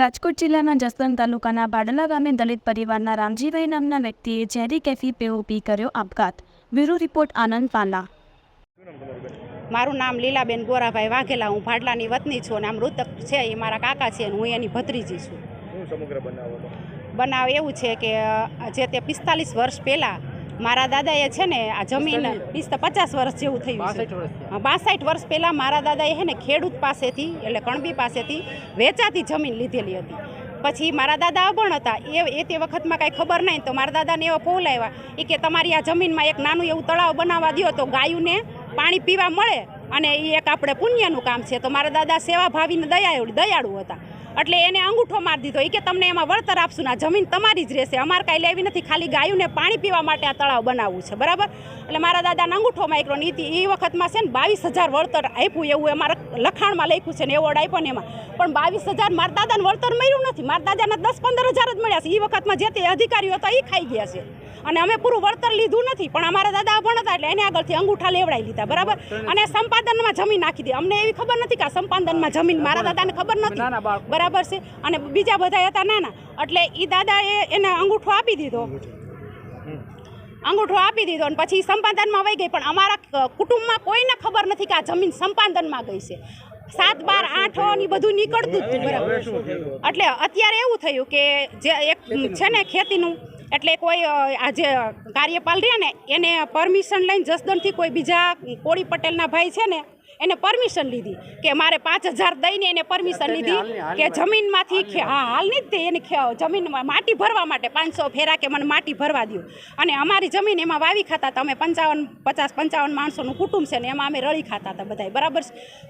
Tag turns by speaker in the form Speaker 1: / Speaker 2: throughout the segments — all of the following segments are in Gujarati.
Speaker 1: રાજકોટ જિલ્લાના જસદણ તાલુકાના બાડલા ગામે દલિત પરિવારના રામજીભાઈ નામના વ્યક્તિએ ઝેરી કેફી પીઓ પી કર્યો આપઘાત. Bureau report Anand Pala.
Speaker 2: મારું નામ લીલાબેન ગોરાભાઈ વાઘેલા હું ભાડલાની વતની છું અને આ મૃતક છે એ મારા કાકા છે અને હું એની ભત્રીજી છું.
Speaker 3: બનાવ
Speaker 2: એવું છે કે જે તે પિસ્તાલીસ વર્ષ પહેલાં મારા દાદાએ છે ને આ જમીન વીસ તો પચાસ વર્ષ જેવું થયું છે. બાસઠ વર્ષ પહેલાં મારા દાદાએ છે ને ખેડૂત પાસેથી એટલે કણબી પાસેથી વેચાતી જમીન લીધેલી હતી. પછી મારા દાદા અભણ હતા એ એ તે વખતમાં કાંઈ ખબર નહીં તો મારા દાદાને એવો ફોલ આવ્યા. એ કે તમારી આ જમીનમાં એક નાનું એવું તળાવ બનાવવા દો તો ગાયુંને પાણી પીવા મળે અને એ એક આપણે પુણ્યનું કામ છે. તો મારા દાદા સેવાભાવીને દયાળુ દયાળુ હતા. એટલે એને અંગૂઠો મારી દીધો. એ કે તમને એમાં વળતર આપશું ના જમીન તમારી જ રહેશે. અમારે કાંઈ લેવી નથી. ખાલી ગાયુંને પાણી પીવા માટે આ તળાવ બનાવવું છે. બરાબર? એટલે મારા દાદાને અંગૂઠો માર્યો ને એ વખતમાં છે ને બાવીસ હજાર વળતર આપ્યું એવું અમારા લખાણમાં લખ્યું છે ને એવોર્ડ આપ્યો ને એમાં. પણ બાવીસ હજાર મારા દાદાને વળતર મળ્યું નથી. મારા દાદાને દસ પંદર હજાર જ મળ્યા છે. એ વખતમાં જે તે અધિકારીઓ હતા એ ખાઈ ગયા છે. અને અમે પૂરું વળતર લીધું નથી પણ અમારા દાદા અભણ હતા એટલે એને આગળથી અંગૂઠા લેવડાવી લીધા બરાબર? અને સંપાદનમાં જમીન નાખી દીધી. અમને એવી ખબર નથી કે આ સંપાદનમાં જમીન મારા દાદાને ખબર નથી. બરાબર છે. અને બીજા બધા હતા નાના. એટલે એ દાદાએ એને અંગૂઠો આપી દીધો. અંગૂઠો આપી દીધો અને પછી સંપાદનમાં વહી ગઈ. પણ અમારા કુટુંબમાં કોઈને ખબર નથી કે આ જમીન સંપાદનમાં ગઈ છે. સાત બાર આઠની બધું નીકળતું જ બરાબર એટલે અત્યારે એવું થયું કે જે એક છે ને ખેતીનું એટલે કોઈ આ જે કાર્યપાલ રહ્યા ને એને પરમિશન લઈને જસદણથી કોઈ બીજા કોળી પટેલના ભાઈ છે ને એને પરમિશન લીધી કે મારે પાંચ હજાર દઈને એને પરમિશન લીધી કે જમીનમાંથી હા હાલની જ તે એને જમીનમાં માટી ભરવા માટે પાંચસો ફેરા કે મને માટી ભરવા દો અને અમારી જમીન એમાં વાવી ખાતા હતા અમે પંચાવન પચાસ પંચાવન માણસોનું કુટુંબ છે ને એમાં અમે રળી ખાતા હતા બધાય બરાબર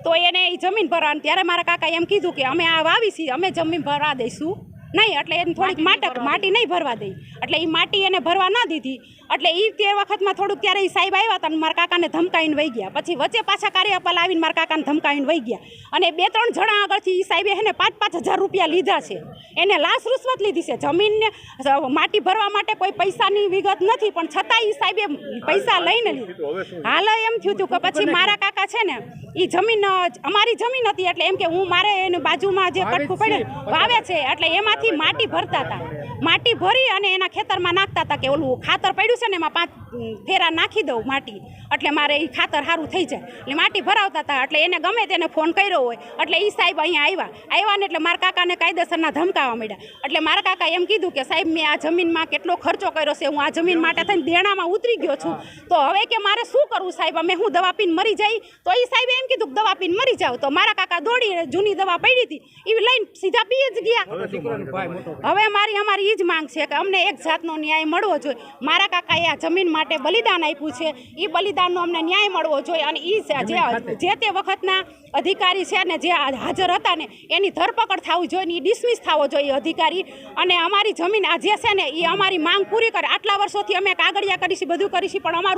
Speaker 2: તો એને એ જમીન ભરવાની ત્યારે મારા કાકા એમ કીધું કે અમે આ વાવી છીએ અમે જમીન ભરવા દઈશું. નહીં એટલે એને થોડીક માટક માટી નહીં ભરવા દઈ. એટલે એ માટી એને ભરવા ના દીધી. એટલે એ તે વખતમાં થોડુંક ત્યારે એ સાહેબ આવ્યા હતા અને મારા કાકાને ધમકાવીને વહી ગયા. પછી વચ્ચે પાછા કાર્યપાલ આવીને મારા કાકાને ધમકાવીને વહી ગયા. અને બે ત્રણ જણા આગળથી એ સાહેબે એને પાંચ પાંચ હજાર રૂપિયા લીધા છે. એને લાશ રૂશ્વત લીધી છે. જમીનને માટી ભરવા માટે કોઈ પૈસાની વિગત નથી પણ છતાં એ સાહેબે પૈસા લઈને લીધા. હાલ એમ થયું હતું કે પછી મારા કાકા છે ને એ જમીન અમારી જમીન હતી એટલે એમ કે હું મારે એની બાજુમાં જે કટકું પડે વાવે છે. એટલે એમાંથી માટી ભરતા હતા. માટી ભરી અને એના ખેતરમાં નાખતા હતા કે ઓલું ખાતર પડ્યું છે ને એમાં પાંચ ફેરા નાખી દઉં માટી. એટલે મારે એ ખાતર સારું થઈ જાય. એટલે માટી ભરાવતા હતા એટલે એને ગમે તેને ફોન કર્યો હોય. એટલે એ સાહેબ અહીંયા આવ્યા. આવ્યા ને એટલે મારા કાકાને કાયદેસરના ધમકાવા માંડ્યા. એટલે મારા કાકા એમ કીધું કે સાહેબ મેં આ જમીનમાં કેટલો ખર્ચો કર્યો છે. હું આ જમીન માટે થઈને દેણામાં ઉતરી ગયો છું. તો હવે કે મારે શું કરવું સાહેબ? અમે હું દવા પીને મરી જઈ તો એ સાહેબે એમ કીધું કે દવા પીને મરી જાવ તો મારા કાકા દોડી જૂની દવા પડી હતી. એ લઈને સીધા પી જ ગયા.
Speaker 3: હવે
Speaker 2: મારી અમારી એ જ માંગ છે કે અમને એક જાતનો ન્યાય મળવો જોઈએ. મારા કાકાએ આ જમીન માટે બલિદાન આપ્યું છે. એ બલિદાનનો અમને ન્યાય મળવો જોઈએ અને એ જે જે તે વખતના અધિકારી છે ને જે હાજર હતા ને એની ધરપકડ થવી જોઈએ ને એ ડિસમિસ થવો જોઈએ અધિકારી. અને અમારી જમીન આ જે છે ને એ અમારી માંગ પૂરી કરે. આટલા વર્ષોથી અમે કાગળિયા કરીશું બધું કરીશું પણ અમારું